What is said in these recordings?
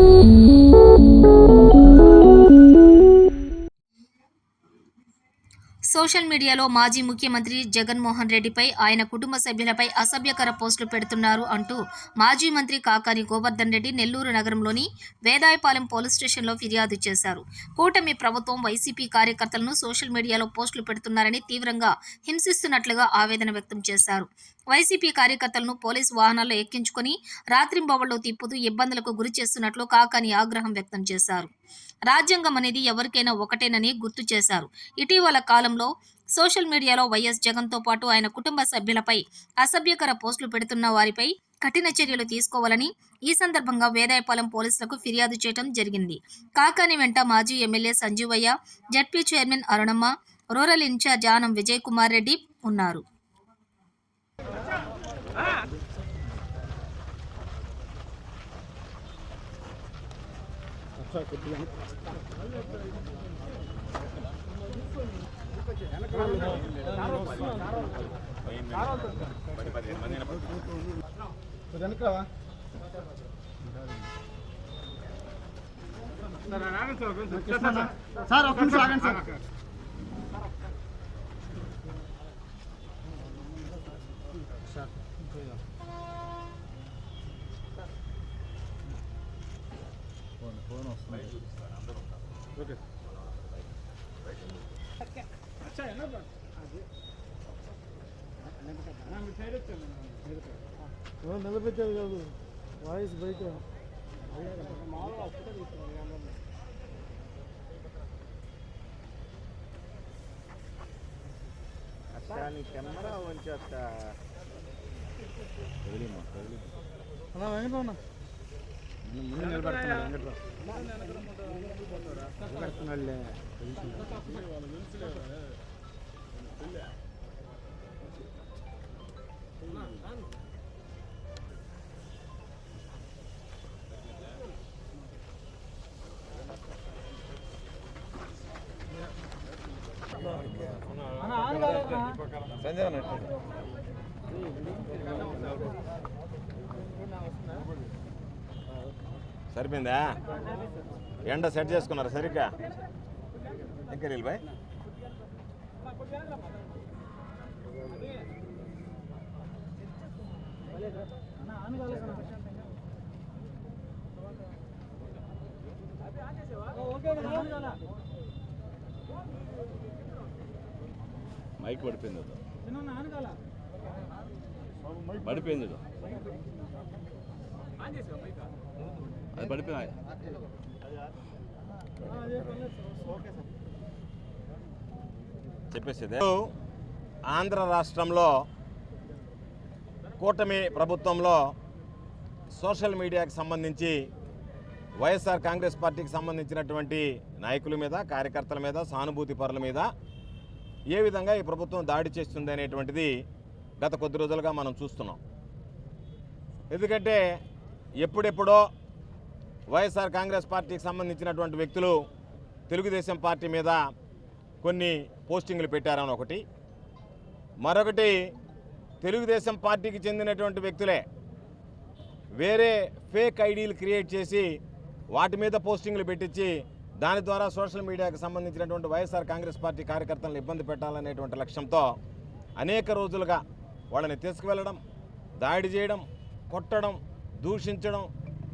Mm-hmm. Social మీడియాలో మాజీ ముఖ్యమంత్రి జగన్మోహన్ రెడ్డిపై ఆయన కుటుంబ సభ్యులపై అసభ్యకర పోస్టులు పెడుతున్నారు అంటూ మాజీ మంత్రి కాకాని గోవర్ధన్ రెడ్డి నెల్లూరు నగరంలోని వేదాయపాలెం పోలీస్ స్టేషన్లో ఫిర్యాదు చేశారు. కూటమి ప్రభుత్వం వైసీపీ కార్యకర్తలను సోషల్ మీడియాలో పోస్టులు పెడుతున్నారని తీవ్రంగా హింసిస్తున్నట్లుగా ఆవేదన వ్యక్తం చేశారు. వైసీపీ కార్యకర్తలను పోలీసు వాహనాల్లో ఎక్కించుకొని రాత్రింబవళ్ళు తిప్పుతూ ఇబ్బందులకు గురి చేస్తున్నట్లు కాకాని ఆగ్రహం వ్యక్తం చేశారు. రాజ్యాంగం అనేది ఎవరికైనా ఒకటేనని గుర్తు చేశారు. ఇటీవల కాలంలో సోషల్ మీడియాలో వైఎస్ జగన్తో పాటు ఆయన కుటుంబ సభ్యులపై అసభ్యకర పోస్టులు పెడుతున్న వారిపై కఠిన చర్యలు తీసుకోవాలని ఈ సందర్భంగా వేదాయపాలెం పోలీసులకు ఫిర్యాదు చేయడం జరిగింది. కాకాని వెంట మాజీ MLA Sanjeevaiah ZP chairman Arunamma rural incharge Anam Vijay Kumar Reddy ఉన్నారు. వెనకవా సార్ ఒక నిమిషం ఆగండి సార్. ఓకే. నిలబెట్టేది కాదు? వాయిస్ బయట. కెమెరా వంచేస్త అన్నా. వెంకటరమణ ముందు నిలబడుతున్నాడు వెంకట్రావు నిలబడుతున్నాడులే సంజయ్ సరిపోయిందా? ఎండ సెట్ చేసుకున్నారు సరిగ్గా? ఇంకా బాయ్. మైక్ పడిపోయింది పడిపోయింది అది. అది చెప్పేసేది. ఆంధ్ర రాష్ట్రంలో కూటమి ప్రభుత్వంలో సోషల్ మీడియాకి సంబంధించి వైఎస్ఆర్ కాంగ్రెస్ పార్టీకి సంబంధించినటువంటి నాయకుల మీద కార్యకర్తల మీద సానుభూతి పరుల మీద ఏ విధంగా ఈ ప్రభుత్వం దాడి చేస్తుంది అనేటువంటిది గత కొద్ది రోజులుగా మనం చూస్తున్నాం. ఎందుకంటే ఎప్పుడెప్పుడో వైఎస్ఆర్ కాంగ్రెస్ పార్టీకి సంబంధించినటువంటి వ్యక్తులు తెలుగుదేశం పార్టీ మీద కొన్ని పోస్టింగ్లు పెట్టారని ఒకటి. మరొకటి తెలుగుదేశం పార్టీకి చెందినటువంటి వ్యక్తులే వేరే ఫేక్ ఐడీలు క్రియేట్ చేసి వాటి మీద పోస్టింగ్లు పెట్టించి దాని ద్వారా సోషల్ మీడియాకు సంబంధించినటువంటి వైఎస్ఆర్ కాంగ్రెస్ పార్టీ కార్యకర్తలను ఇబ్బంది పెట్టాలనేటువంటి లక్ష్యంతో అనేక రోజులుగా వాళ్ళని తీసుకువెళ్ళడం దాడి చేయడం కొట్టడం దూషించడం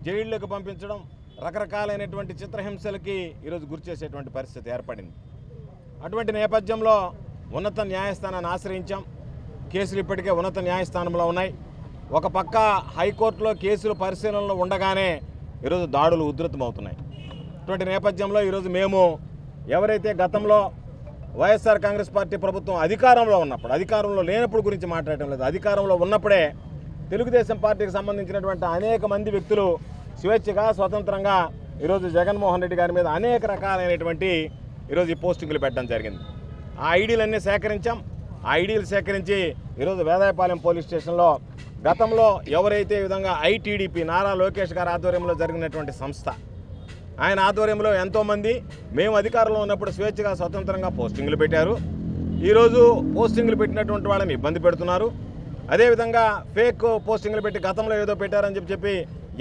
జైళ్ళకు పంపించడం రకరకాలైనటువంటి చిత్రహింసలకి ఈరోజు గురి చేసేటువంటి పరిస్థితి ఏర్పడింది. అటువంటి నేపథ్యంలో ఉన్నత న్యాయస్థానాన్ని ఆశ్రయించాం. కేసులు ఇప్పటికే ఉన్నత న్యాయస్థానంలో ఉన్నాయి. ఒక పక్క హైకోర్టులో కేసులు పరిశీలనలో ఉండగానే ఈరోజు దాడులు ఉధృతమవుతున్నాయి. ఇటువంటి నేపథ్యంలో ఈరోజు మేము ఎవరైతే గతంలో వైఎస్ఆర్ కాంగ్రెస్ పార్టీ ప్రభుత్వం అధికారంలో ఉన్నప్పుడు అధికారంలో లేనప్పుడు గురించి మాట్లాడటం లేదు. అధికారంలో ఉన్నప్పుడే తెలుగుదేశం పార్టీకి సంబంధించినటువంటి అనేక మంది వ్యక్తులు స్వేచ్ఛగా స్వతంత్రంగా ఈరోజు జగన్మోహన్ రెడ్డి గారి మీద అనేక రకాలైనటువంటి ఈరోజు ఈ పోస్టింగ్లు పెట్టడం జరిగింది. ఆ ఐడీలన్నీ సేకరించాం. ఆ ఐడీలు సేకరించి ఈరోజు వేదాయపాలెం పోలీస్ స్టేషన్లో గతంలో ఎవరైతే విధంగా ఐటీడీపీ నారా లోకేష్ గారి ఆధ్వర్యంలో జరిగినటువంటి సంస్థ ఆయన ఆధ్వర్యంలో ఎంతోమంది మేము అధికారంలో ఉన్నప్పుడు స్వేచ్ఛగా స్వతంత్రంగా పోస్టింగ్లు పెట్టారు. ఈరోజు పోస్టింగ్లు పెట్టినటువంటి వాళ్ళని ఇబ్బంది పెడుతున్నారు. అదేవిధంగా ఫేక్ పోస్టింగ్లు పెట్టి గతంలో ఏదో పెట్టారని చెప్పి చెప్పి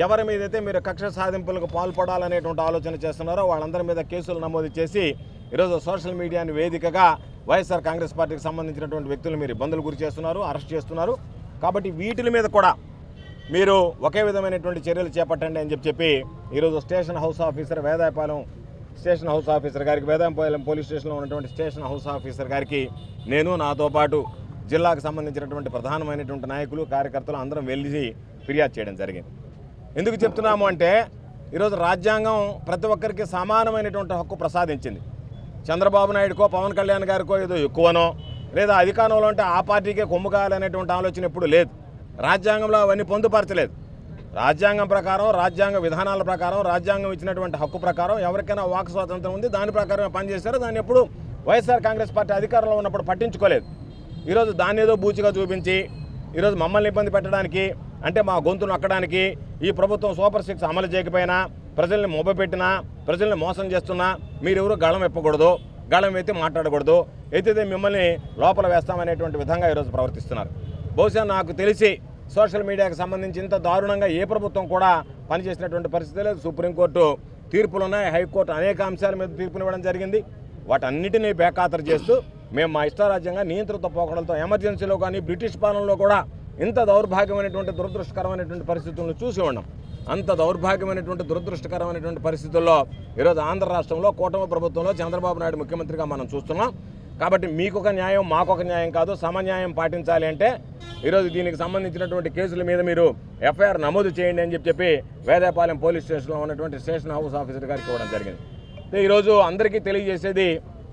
ఎవరి మీదైతే మీరు కక్ష సాధింపులకు పాల్పడాలనేటువంటి ఆలోచన చేస్తున్నారో వాళ్ళందరి మీద కేసులు నమోదు చేసి ఈరోజు సోషల్ మీడియాని వేదికగా వైఎస్ఆర్ కాంగ్రెస్ పార్టీకి సంబంధించినటువంటి వ్యక్తులు మీరు ఇబ్బందులు గురి చేస్తున్నారు అరెస్ట్ చేస్తున్నారు. కాబట్టి వీటి మీద కూడా మీరు ఒకే విధమైనటువంటి చర్యలు చేపట్టండి అని చెప్పి చెప్పి ఈరోజు station house officer Vedayapalem station house officer గారికి వేదాయపాలెం పోలీస్ స్టేషన్లో ఉన్నటువంటి స్టేషన్ హౌస్ ఆఫీసర్ గారికి నేను నాతో పాటు జిల్లాకు సంబంధించినటువంటి ప్రధానమైనటువంటి నాయకులు కార్యకర్తలు అందరం వెళ్ళి ఫిర్యాదు చేయడం జరిగింది. ఎందుకు చెప్తున్నాము అంటే ఈరోజు రాజ్యాంగం ప్రతి ఒక్కరికి సమానమైనటువంటి హక్కు ప్రసాదించింది. చంద్రబాబు నాయుడుకో పవన్ కళ్యాణ్ గారికో ఏదో ఎక్కువనో లేదా అధికారంలో ఉంటే ఆ పార్టీకే కొమ్ము కావాలనేటువంటి ఆలోచన ఎప్పుడు లేదు. రాజ్యాంగంలో అవన్నీ పొందుపరచలేదు. రాజ్యాంగం ప్రకారం రాజ్యాంగ విధానాల ప్రకారం రాజ్యాంగం ఇచ్చినటువంటి హక్కు ప్రకారం ఎవరికైనా వాక్ స్వాతంత్రం ఉంది దాని ప్రకారమే పనిచేశారు. దాన్ని ఎప్పుడు వైఎస్ఆర్ కాంగ్రెస్ పార్టీ అధికారంలో ఉన్నప్పుడు పట్టించుకోలేదు. ఈరోజు దాన్ని ఏదో బూచిగా చూపించి ఈరోజు మమ్మల్ని ఇబ్బంది పెట్టడానికి అంటే మా గొంతు నొక్కడానికి ఈ ప్రభుత్వం సూపర్ సిక్స్ అమలు చేయకపోయినా ప్రజల్ని మొబ్బపెట్టినా ప్రజల్ని మోసం చేస్తున్నా మీరెవరూ గళం ఎప్పకూడదు గళం ఎత్తి మాట్లాడకూడదు. ఎత్తితే మిమ్మల్ని లోపల వేస్తామనేటువంటి విధంగా ఈరోజు ప్రవర్తిస్తున్నారు. బహుశా నాకు తెలిసి సోషల్ మీడియాకి సంబంధించి ఇంత దారుణంగా ఏ ప్రభుత్వం కూడా పనిచేసినటువంటి పరిస్థితి లేదు. సుప్రీంకోర్టు తీర్పులు ఉన్నాయి హైకోర్టు అనేక అంశాల మీద తీర్పునివ్వడం జరిగింది. వాటన్నిటినీ బేఖాతరు చేస్తూ మేము మా ఇష్టారాజ్యంగా నియంత్రిత పోకడలతో ఎమర్జెన్సీలో కానీ బ్రిటిష్ పాలనలో కూడా ఇంత దౌర్భాగ్యమైనటువంటి దురదృష్టకరమైనటువంటి పరిస్థితులను చూసి ఉన్నాం. అంత దౌర్భాగ్యమైనటువంటి దురదృష్టకరమైనటువంటి పరిస్థితుల్లో ఈరోజు ఆంధ్ర రాష్ట్రంలో కూటమి ప్రభుత్వంలో చంద్రబాబు నాయుడు ముఖ్యమంత్రిగా మనం చూస్తున్నాం. కాబట్టి మీకొక న్యాయం మాకొక న్యాయం కాదు సమన్యాయం పాటించాలి అంటే ఈరోజు దీనికి సంబంధించినటువంటి కేసుల మీద మీరు ఎఫ్ఐఆర్ నమోదు చేయండి అని చెప్పి చెప్పి పోలీస్ స్టేషన్లో ఉన్నటువంటి స్టేషన్ హౌస్ ఆఫీసర్ గారికి ఇవ్వడం జరిగింది. ఈరోజు అందరికీ తెలియజేసేది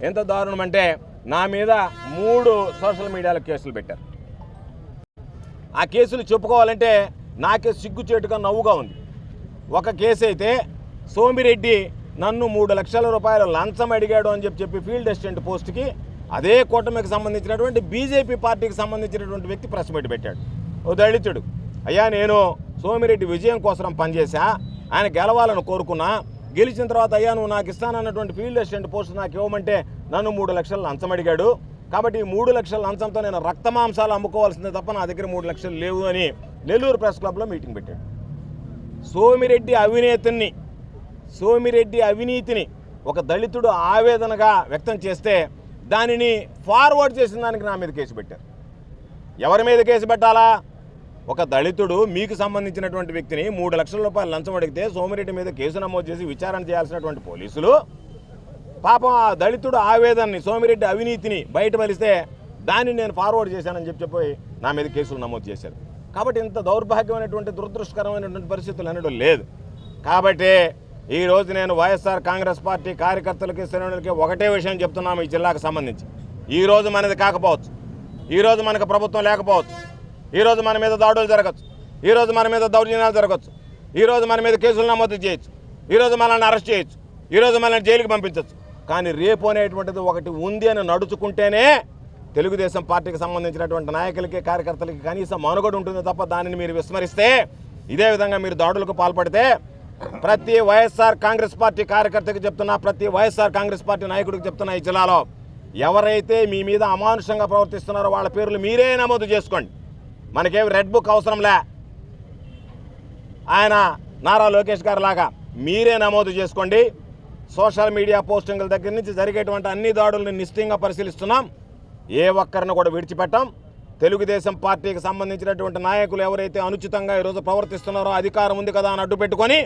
ఎంత దారుణం అంటే నా మీద మూడు సోషల్ మీడియాలో కేసులు పెట్టారు. ఆ కేసులు చెప్పుకోవాలంటే నాకే సిగ్గుచేటుగా నవ్వుగా ఉంది. ఒక కేసు అయితే సోమిరెడ్డి నన్ను మూడు లక్షల రూపాయలు లంచం అడిగాడు అని చెప్పి చెప్పి ఫీల్డ్ అసిస్టెంట్ పోస్ట్కి అదే కూటమికి సంబంధించినటువంటి బీజేపీ పార్టీకి సంబంధించినటువంటి వ్యక్తి ప్రెస్ మీట్ పెట్టాడు. ఓ దళితుడు. అయ్యా నేను సోమిరెడ్డి విజయం కోసం పనిచేశా. ఆయన గెలవాలని కోరుకున్నా. గెలిచిన తర్వాత అయ్యా నువ్వు నాకు ఇస్తానన్నటువంటి ఫీల్డ్ అసిస్టెంట్ పోస్ట్ నాకు ఇవ్వమంటే నన్ను మూడు లక్షలు లంచం అడిగాడు. కాబట్టి ఈ మూడు లక్షల లంచంతో నేను రక్తమాంసాలు అమ్ముకోవాల్సిందే తప్ప నా దగ్గర మూడు లక్షలు లేవు అని నెల్లూరు ప్రెస్ క్లబ్లో మీటింగ్ పెట్టాడు. సోమిరెడ్డి అవినేతని సోమిరెడ్డి అవినీతిని ఒక దళితుడు ఆవేదనగా వ్యక్తం చేస్తే దానిని ఫార్వర్డ్ చేసిన దానికి నా మీద కేసు పెట్టారు. ఎవరి మీద కేసు పెట్టాలా? ఒక దళితుడు మీకు సంబంధించినటువంటి వ్యక్తిని మూడు లక్షల రూపాయలు లంచం అడిగితే సోమిరెడ్డి మీద కేసు నమోదు చేసి విచారణ చేయాల్సినటువంటి పోలీసులు. పాపం ఆ దళితుడు ఆవేదనని సోమిరెడ్డి అవినీతిని బయటపలిస్తే దాన్ని నేను ఫార్వర్డ్ చేశానని చెప్పి చెప్పి నా మీద కేసులు నమోదు చేశారు. కాబట్టి ఇంత దౌర్భాగ్యమైనటువంటి దురదృష్టకరమైనటువంటి పరిస్థితులు అనడం లేదు. కాబట్టి ఈరోజు నేను వైఎస్ఆర్ కాంగ్రెస్ పార్టీ కార్యకర్తలకి శ్రేణులకి ఒకటే విషయం చెప్తున్నాము ఈ జిల్లాకు సంబంధించి. ఈరోజు మనది కాకపోవచ్చు. ఈరోజు మనకు ప్రభుత్వం లేకపోవచ్చు. ఈరోజు మన మీద దాడులు జరగచ్చు. ఈరోజు మన మీద దౌర్జన్యాలు జరగచ్చు. ఈరోజు మన మీద కేసులు నమోదు చేయొచ్చు. ఈరోజు మనల్ని అరెస్ట్ చేయొచ్చు. ఈరోజు మనల్ని జైలుకి పంపించవచ్చు కానీ రేపు అనేటువంటిది ఒకటి ఉంది అని నడుచుకుంటేనే తెలుగుదేశం పార్టీకి సంబంధించినటువంటి నాయకులకి కార్యకర్తలకి కనీసం మనుగడ ఉంటుంది తప్ప దానిని మీరు విస్మరిస్తే ఇదే విధంగా మీరు దాడులకు పాల్పడితే ప్రతి వైఎస్ఆర్ కాంగ్రెస్ పార్టీ కార్యకర్తకి చెప్తున్నా ప్రతి వైఎస్ఆర్ కాంగ్రెస్ పార్టీ నాయకుడికి చెప్తున్నా ఈ జిల్లాలో ఎవరైతే మీ మీద అమానుషంగా ప్రవర్తిస్తున్నారో వాళ్ళ పేర్లు మీరే నమోదు చేసుకోండి. మనకేం రెడ్ బుక్ అవసరంలే. ఆయన నారా లోకేష్ గారు లాగా మీరే నమోదు చేసుకోండి. సోషల్ మీడియా పోస్టింగ్ల దగ్గర నుంచి జరిగేటువంటి అన్ని దాడులను నిశ్చితంగా పరిశీలిస్తున్నాం. ఏ ఒక్కరిని కూడా విడిచిపెట్టాం. తెలుగుదేశం పార్టీకి సంబంధించినటువంటి నాయకులు ఎవరైతే అనుచితంగా ఈరోజు ప్రవర్తిస్తున్నారో అధికారం ఉంది కదా అని అడ్డు పెట్టుకొని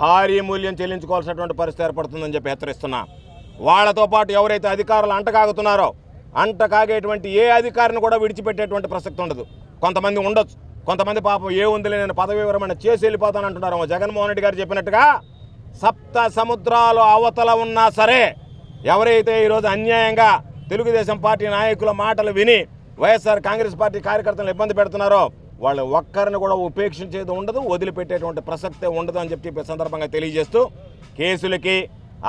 భారీ మూల్యం చెల్లించుకోవాల్సినటువంటి పరిస్థితి ఏర్పడుతుందని చెప్పి హెచ్చరిస్తున్నా. వాళ్ళతో పాటు ఎవరైతే అధికారులు అంటకాగుతున్నారో అంటకాగేటువంటి ఏ అధికారిని కూడా విడిచిపెట్టేటువంటి ప్రసక్తి ఉండదు. కొంతమంది ఉండొచ్చు. కొంతమంది పాపం ఏ ఉందిలే నేను పదవి విరమణ చేసి వెళ్ళిపోతానంటున్నారు జగన్మోహన్ రెడ్డి గారు చెప్పినట్టుగా సప్త సముద్రాలు అవతల ఉన్నా సరే ఎవరైతే ఈరోజు అన్యాయంగా తెలుగుదేశం పార్టీ నాయకుల మాటలు విని వైఎస్ఆర్ కాంగ్రెస్ పార్టీ కార్యకర్తలను ఇబ్బంది పెడుతున్నారో వాళ్ళు ఒక్కరిని కూడా ఉపేక్షించేది ఉండదు వదిలిపెట్టేటువంటి ప్రసక్తే ఉండదు అని చెప్పి సందర్భంగా తెలియజేస్తూ కేసులకి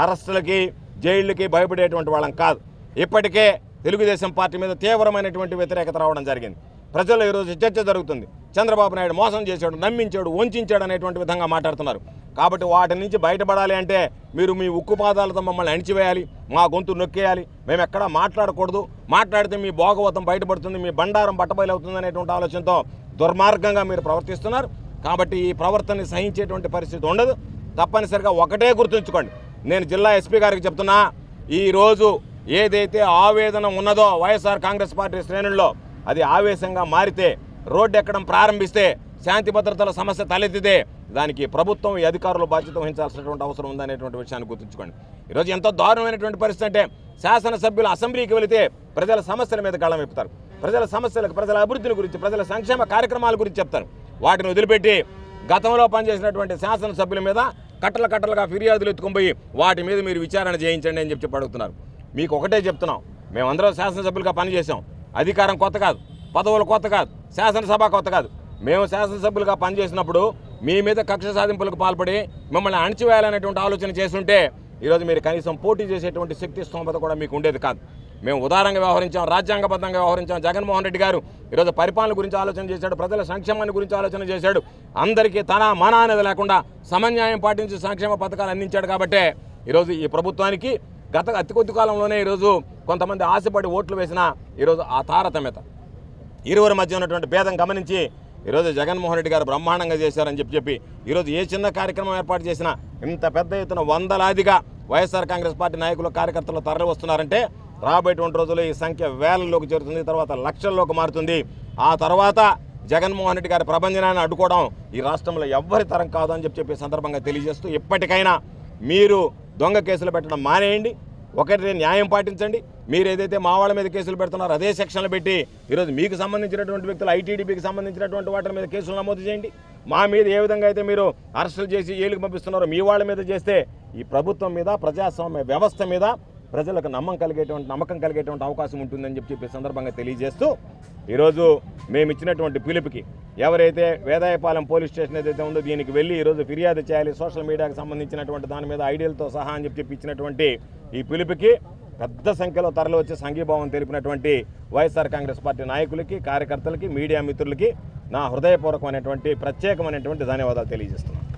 అరెస్టులకి జైళ్ళకి భయపడేటువంటి వాళ్ళం కాదు. ఇప్పటికే తెలుగుదేశం పార్టీ మీద తీవ్రమైనటువంటి వ్యతిరేకత రావడం జరిగింది. ప్రజల్లో ఈరోజు చర్చ జరుగుతుంది. చంద్రబాబు నాయుడు మోసం చేశాడు నమ్మించాడు వంచాడు అనేటువంటి విధంగా మాట్లాడుతున్నారు. కాబట్టి వాటి నుంచి బయటపడాలి అంటే మీరు మీ ఉక్కు పాదాలతో మమ్మల్ని అణిచివేయాలి మా గొంతు నొక్కేయాలి. మేము ఎక్కడా మాట్లాడకూడదు. మాట్లాడితే మీ భోగవతం బయటపడుతుంది మీ బండారం బట్టబయలవుతుంది అనేటువంటి ఆలోచనతో దుర్మార్గంగా మీరు ప్రవర్తిస్తున్నారు. కాబట్టి ఈ ప్రవర్తనని సహించేటువంటి పరిస్థితి ఉండదు. తప్పనిసరిగా ఒకటే గుర్తుంచుకోండి. నేను జిల్లా ఎస్పీ గారికి చెప్తున్నా ఈరోజు ఏదైతే ఆవేదన ఉన్నదో వైఎస్ఆర్ కాంగ్రెస్ పార్టీ శ్రేణుల్లో అది ఆవేశంగా మారితే రోడ్డు ఎక్కడం ప్రారంభిస్తే శాంతి భద్రతల సమస్య తలెత్తితే దానికి ప్రభుత్వం ఈ అధికారులు బాధ్యత వహించాల్సినటువంటి అవసరం ఉందనేటువంటి విషయాన్ని గుర్తుంచుకోండి. ఈరోజు ఎంతో దారుణమైనటువంటి పరిస్థితి అంటే శాసనసభ్యులు అసెంబ్లీకి వెళితే ప్రజల సమస్యల మీద గళం విప్పుతారు. ప్రజల సమస్యలకు ప్రజల అభివృద్ధిని గురించి ప్రజల సంక్షేమ కార్యక్రమాల గురించి చెప్తారు. వాటిని వదిలిపెట్టి గతంలో పనిచేసినటువంటి శాసనసభ్యుల మీద కట్టల కట్టలుగా ఫిర్యాదులు ఎత్తుకొని పోయి వాటి మీద మీరు విచారణ చేయించండి అని చెప్పి అడుగుతున్నారు. మీకు ఒకటే చెప్తున్నాం. మేమందరం శాసనసభ్యులుగా పనిచేసాం అధికారం కొత్త కాదు. పదవులు కొత్త కాదు. శాసనసభ కొత్త కాదు. మేము శాసనసభ్యులుగా పనిచేసినప్పుడు మీ మీద కక్ష సాధింపులకు పాల్పడి మిమ్మల్ని అణచివేయాలనేటువంటి ఆలోచన చేస్తుంటే ఈరోజు మీరు కనీసం పోటీ చేసేటువంటి శక్తి స్తోమత కూడా మీకు ఉండేది కాదు. మేము ఉదారంగా వ్యవహరించాం రాజ్యాంగబద్ధంగా వ్యవహరించాం. జగన్మోహన్ రెడ్డి గారు ఈరోజు పరిపాలన గురించి ఆలోచన చేశాడు ప్రజల సంక్షేమాన్ని గురించి ఆలోచన చేశాడు. అందరికీ తన మన అనేది లేకుండా సమన్యాయం పాటించి సంక్షేమ పథకాలు అందించాడు కాబట్టే ఈరోజు ఈ ప్రభుత్వానికి గత అతి కొద్ది కాలంలోనే ఈరోజు కొంతమంది ఆశపడి ఓట్లు వేసిన ఈరోజు ఆ తారతమ్యత. ఇరువురి మధ్య ఉన్నటువంటి భేదం గమనించి ఈరోజు జగన్మోహన్ రెడ్డి గారు బ్రహ్మాండంగా చేశారని చెప్పి చెప్పి ఈరోజు ఏ చిన్న కార్యక్రమం ఏర్పాటు చేసినా ఇంత పెద్ద ఎత్తున వందలాదిగా వైఎస్ఆర్ కాంగ్రెస్ పార్టీ నాయకులు కార్యకర్తలు తరలి వస్తున్నారంటే రాబోయేటువంటి రోజుల్లో ఈ సంఖ్య వేలల్లోకి చేరుతుంది తర్వాత లక్షల్లోకి మారుతుంది. ఆ తర్వాత జగన్మోహన్ రెడ్డి గారి ప్రభంజనాన్ని అడ్డుకోవడం ఈ రాష్ట్రంలో ఎవ్వరి తరం కాదు అని చెప్పి చెప్పే సందర్భంగా తెలియజేస్తూ ఇప్పటికైనా మీరు దొంగ కేసులు పెట్టడం మానేయండి. ఒకటి న్యాయం పాటించండి. మీరు ఏదైతే మా వాళ్ళ మీద కేసులు పెడుతున్నారో అదే సెక్షన్లు పెట్టి ఈరోజు మీకు సంబంధించినటువంటి వ్యక్తులు ఐటీడీపీకి సంబంధించినటువంటి వాటి మీద కేసులు నమోదు చేయండి. మా మీద ఏ విధంగా అయితే మీరు అరెస్టులు చేసి ఏలుకు పంపిస్తున్నారో మీ వాళ్ళ మీద చేస్తే ఈ ప్రభుత్వం మీద ప్రజాస్వామ్య వ్యవస్థ మీద ప్రజలకు నమ్మకం కలిగేటువంటి నమ్మకం కలిగేటువంటి అవకాశం ఉంటుందని చెప్పి చెప్పే సందర్భంగా తెలియజేస్తూ ఈరోజు మేము ఇచ్చినటువంటి పిలుపుకి ఎవరైతే వేదాయపాలెం పోలీస్ స్టేషన్ ఏదైతే ఉందో దీనికి వెళ్ళి ఈరోజు ఫిర్యాదు చేయాలి సోషల్ మీడియాకు సంబంధించినటువంటి దాని మీద ఐడియాలతో సహా అని చెప్పి చెప్పి ఇచ్చినటువంటి ఈ పిలుపుకి పెద్ద సంఖ్యలో తరలి వచ్చి సంఘీభావం తెలిపినటువంటి వైఎస్ఆర్ కాంగ్రెస్ పార్టీ నాయకులకి కార్యకర్తలకి మీడియా మిత్రులకి నా హృదయపూర్వకమైనటువంటి ప్రత్యేకమైనటువంటి ధన్యవాదాలు తెలియజేస్తున్నాను.